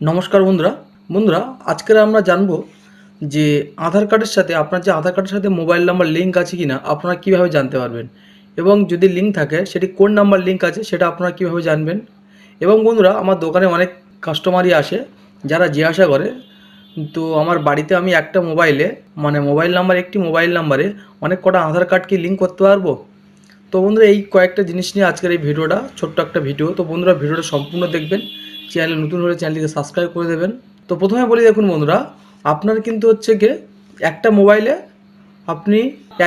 নমস্কার বন্ধুরা। বন্ধুরা, আজকের আমরা জানব যে আধার কার্ডের সাথে, আপনার যে আধার কার্ডের সাথে মোবাইল নাম্বার লিঙ্ক আছে কি না আপনারা কীভাবে জানতে পারবেন? এবং যদি লিঙ্ক থাকে, সেটি কোন নাম্বার লিঙ্ক আছে, সেটা আপনারা কীভাবে জানবেন? এবং বন্ধুরা, আমার দোকানে অনেক কাস্টমারই আসে, যারা জিজ্ঞাসা করে। তো আমার বাড়িতে আমি একটা মোবাইলে মানে মোবাইল নাম্বার একটি মোবাইল নাম্বারে অনেক কটা আধার কার্ড কি লিঙ্ক করতে পারব? তো বন্ধুরা, এই কয়েকটা জিনিস নিয়ে আজকের এই ভিডিওটা, ছোট্ট একটা ভিডিও। তো বন্ধুরা, ভিডিওটা সম্পূর্ণ দেখবেন, চ্যানেলে নতুন হলে চ্যানেলটিকে সাবস্ক্রাইব করে দেবেন। তো প্রথমে বলি, দেখুন বন্ধুরা, আপনার কিন্তু হচ্ছে গিয়ে একটা মোবাইলে আপনি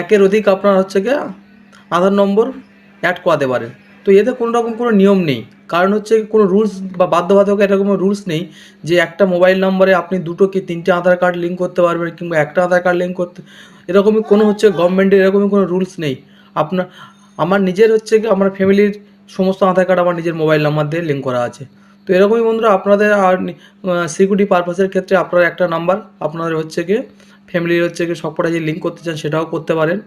একের অধিক আপনার হচ্ছে গিয়ে আধার নম্বর অ্যাড করাতে পারেন। তো এতে কোনো রকম কোনো নিয়ম নেই। কারণ হচ্ছে কোনো রুলস বা বাধ্যবাধকতা এরকম রুলস নেই যে একটা মোবাইল নম্বরে আপনি দুটো কি তিনটে আধার কার্ড লিঙ্ক করতে পারবেন কিংবা একটা আধার কার্ড লিঙ্ক করতে এরকমই কোনো হচ্ছে গভর্নমেন্টের এরকমই কোনো রুলস নেই। আপনার আমার নিজের হচ্ছে কি, আমার ফ্যামিলির সমস্ত আধার কার্ড, আমার নিজের মোবাইল নাম্বার দিয়ে লিঙ্ক করা আছে। তো এরকমই বন্ধুরা, আপনাদের আর সিকিউরিটি পারপাসের ক্ষেত্রে আপনার একটা নাম্বার আপনাদের হচ্ছে কি, ফ্যামিলির হচ্ছে কি, সবকটা যে লিঙ্ক করতে চান সেটাও করতে পারেন।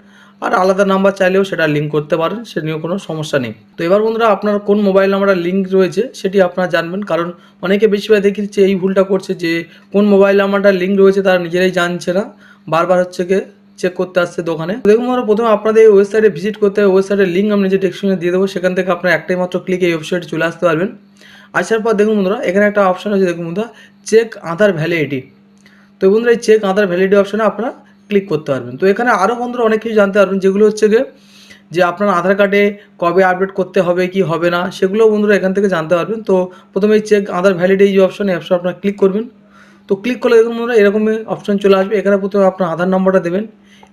আর আলাদা নাম্বার চাইলেও সেটা লিঙ্ক করতে পারেন, সে নিয়েও কোনো সমস্যা নেই। তো এবার বন্ধুরা, আপনার কোন মোবাইল নাম্বারটা লিঙ্ক রয়েছে, সেটি আপনারা জানবেন। কারণ অনেকে বেশিরভাগ দেখেছি এই ভুলটা করছে যে কোন মোবাইল নাম্বারটা লিঙ্ক রয়েছে তারা নিজেরাই জানছে না। বারবার হচ্ছে কি চেক করতে আসছে দোকানে। দেখুন আমরা প্রথমে আপনাদের এই ওয়েবসাইটে ভিজিট করতে হবে। ওয়েবসাইটের লিঙ্ক আমি নিজে ডেসক্রিপশনে দিয়ে দেবো। সেখান থেকে আপনার একটাই মাত্র ক্লিক এই ওয়েবসাইটে চলে আসতে পারবেন। আসার পর দেখুন বন্ধুরা, এখানে একটা অপশন আছে। দেখুন বন্ধুরা চেক আধার ভ্যালিডিটি তো বন্ধুরা, এই চেক আধার ভ্যালিডিটি অপশানে আপনারা ক্লিক করতে পারবেন। তো এখানে আরও বন্ধুরা অনেক কিছু জানতে পারবেন। যেগুলো হচ্ছে গিয়ে, যে আপনার আধার কার্ডে কবে আপডেট করতে হবে, কি হবে না, সেগুলো বন্ধুরা এখান থেকে জানতে পারবেন। তো প্রথমে চেক আধার অপশন এই অপশন আপনারা ক্লিক করবেন। তো ক্লিক করলে দেখুন বন্ধুরা, এরকমই অপশান চলে আসবে। এখানে প্রথমে আপনার আধার নম্বরটা দেবেন।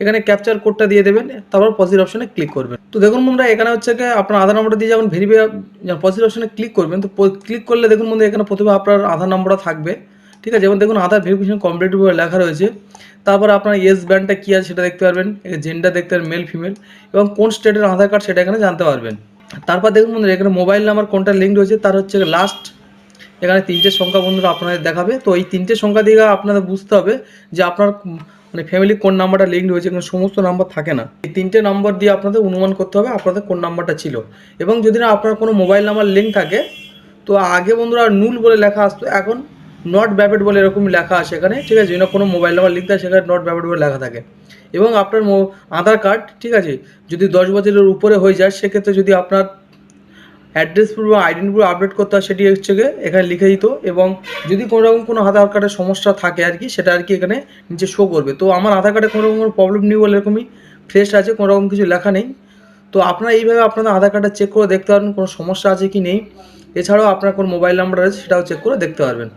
এখানে ক্যাপচার কোডটা দিয়ে দেবেন, তারপর পজিটিভ অপশনে ক্লিক করবেন। তো দেখুন বন্ধুরা, এখানে হচ্ছে কি, আপনার আধার নম্বরটা দিয়ে যখন ভেরিফাই পজিটিভ অপশনে ক্লিক করবেন, তো ক্লিক করলে দেখুন বন্ধু এখানে প্রথমে আপনার আধার নম্বরটা থাকবে। ঠিক আছে? যেমন দেখুন, আধার ভেরিফিকেশন কমপ্লিট বলে লেখা রয়েছে। তারপর আপনার ইয়েস ব্যান্ডটা কী আছে সেটা দেখতে পারবেন জেন্ডার দেখতে পারবেন মেল ফিমেল এবং কোন স্টেটের আধার কার্ড সেটা এখানে জানতে পারবেন। তারপর দেখুন বন্ধুরা, এখানে মোবাইল নাম্বার কোনটা লিঙ্ক রয়েছে, তার হচ্ছে লাস্ট এখানে তিনটে সংখ্যা বন্ধুরা আপনাদের দেখাবে। তো এই তিনটে সংখ্যা দিয়ে আপনাদের বুঝতে হবে যে আপনার মানে ফ্যামিলি কোন নাম্বারটা লিঙ্ক রয়েছে এখানে সমস্ত নাম্বার থাকে না। এই তিনটে নাম্বার দিয়ে আপনাদের অনুমান করতে হবে আপনাদের কোন নাম্বারটা ছিল। এবং যদি না আপনার কোনো মোবাইল নাম্বার লিঙ্ক থাকে, তো আগে বন্ধুরা নুল বলে লেখা আসতো, এখন নট ব্যাপেড বলে এরকম লেখা আসে এখানে, ঠিক আছে? যদি কোনো মোবাইল নাম্বার লিঙ্ক থাকে, সেখানে নট ব্যাপেড বলে লেখা থাকে। এবং আপনার আধার কার্ড ঠিক আছে? যদি দশ বছরের উপরে হয়ে যায়, সেক্ষেত্রে যদি আপনার অ্যাড্রেস প্রুফ বা আইডেন্টি প্রুফ আপডেট করতে হয় সেটি হচ্ছে এখানে লিখে দিত এবং যদি কোনো রকম কোনো আধার কার্ডের সমস্যা থাকে আর কি, সেটা আর কি এখানে নিচে শো করবে। তো আমার আধার কার্ডে কোনো রকম কোনো প্রবলেম নেই বলে এরকমই ফ্রেশ আছে, কোনো রকম কিছু লেখা নেই। তো আপনারা এইভাবে আপনাদের আধার কার্ডটা চেক করে দেখতে পারবেন, কোনো সমস্যা আছে কি নেই। এছাড়াও আপনার কোন মোবাইল নাম্বার আছে সেটাও চেক করে দেখতে পারবেন।